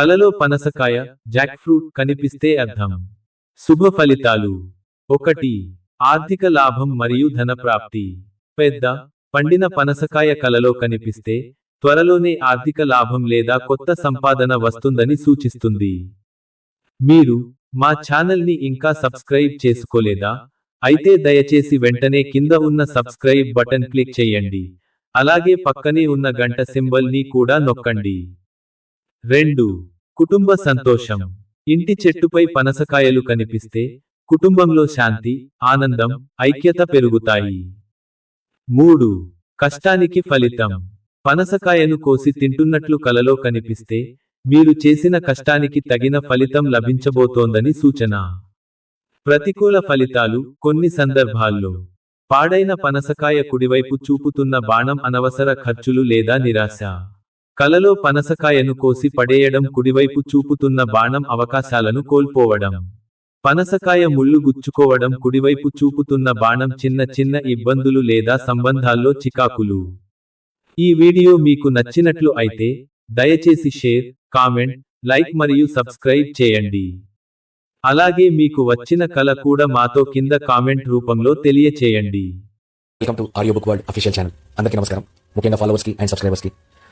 కలలో పనసకాయ Jack fruit కనిపిస్తే అర్థం. శుభ ఫలితాలు. ఒకటి ఆర్థిక లాభం మరియు ధనప్రాప్తి. పెద్ద పండిన పనసకాయ కలలో కనిపిస్తే త్వరలోనే ఆర్థిక లాభం లేదా కొత్త సంపాదన వస్తుందని సూచిస్తుంది. మీరు మా ఛానల్ని ఇంకా సబ్స్క్రైబ్ చేసుకోలేదా? అయితే దయచేసి వెంటనే కింద ఉన్న సబ్స్క్రైబ్ బటన్ క్లిక్ చేయండి. అలాగే పక్కనే ఉన్న గంట సింబల్ని కూడా నొక్కండి. రెండు కుటుంబ సంతోషం. ఇంటి చెట్టుపై పనసకాయలు కనిపిస్తే కుటుంబంలో శాంతి ఆనందం ఐక్యత పెరుగుతాయి. మూడు కష్టానికి ఫలితం. పనసకాయను కోసి తింటున్నట్లు కలలో కనిపిస్తే మీరు చేసిన కష్టానికి తగిన ఫలితం లభించబోతోందని సూచన. ప్రతికూల ఫలితాలు కొన్ని సందర్భాల్లో. పాడైన పనసకాయ కుడివైపు చూపుతున్న బాణం అనవసర ఖర్చులు లేదా నిరాశ. కలలో పనసకాయను కోసి పడేయడం కుడివైపు చూపుతున్న బాణం అవకాశాలను కోల్పోవడం. పనసకాయ ముళ్ళు గుచ్చుకోవడం కుడివైపు చూపుతున్న బాణం చిన్న చిన్న ఇబ్బందులు లేదా సంబంధాల్లో చికాకులు. ఈ వీడియో మీకు నచ్చినట్లు అయితే దయచేసి షేర్ కామెంట్ లైక్ మరియు సబ్స్క్రైబ్ చేయండి. అలాగే మీకు వచ్చిన కళ కూడా మాతో కింద కామెంట్ రూపంలో తెలియచేయండి. Welcome to audio book world official channel అందరికీ నమస్కారం. ముఖ్యంగా ఫాలోవర్స్కి అండ్ సబ్స్క్రైబర్స్కి.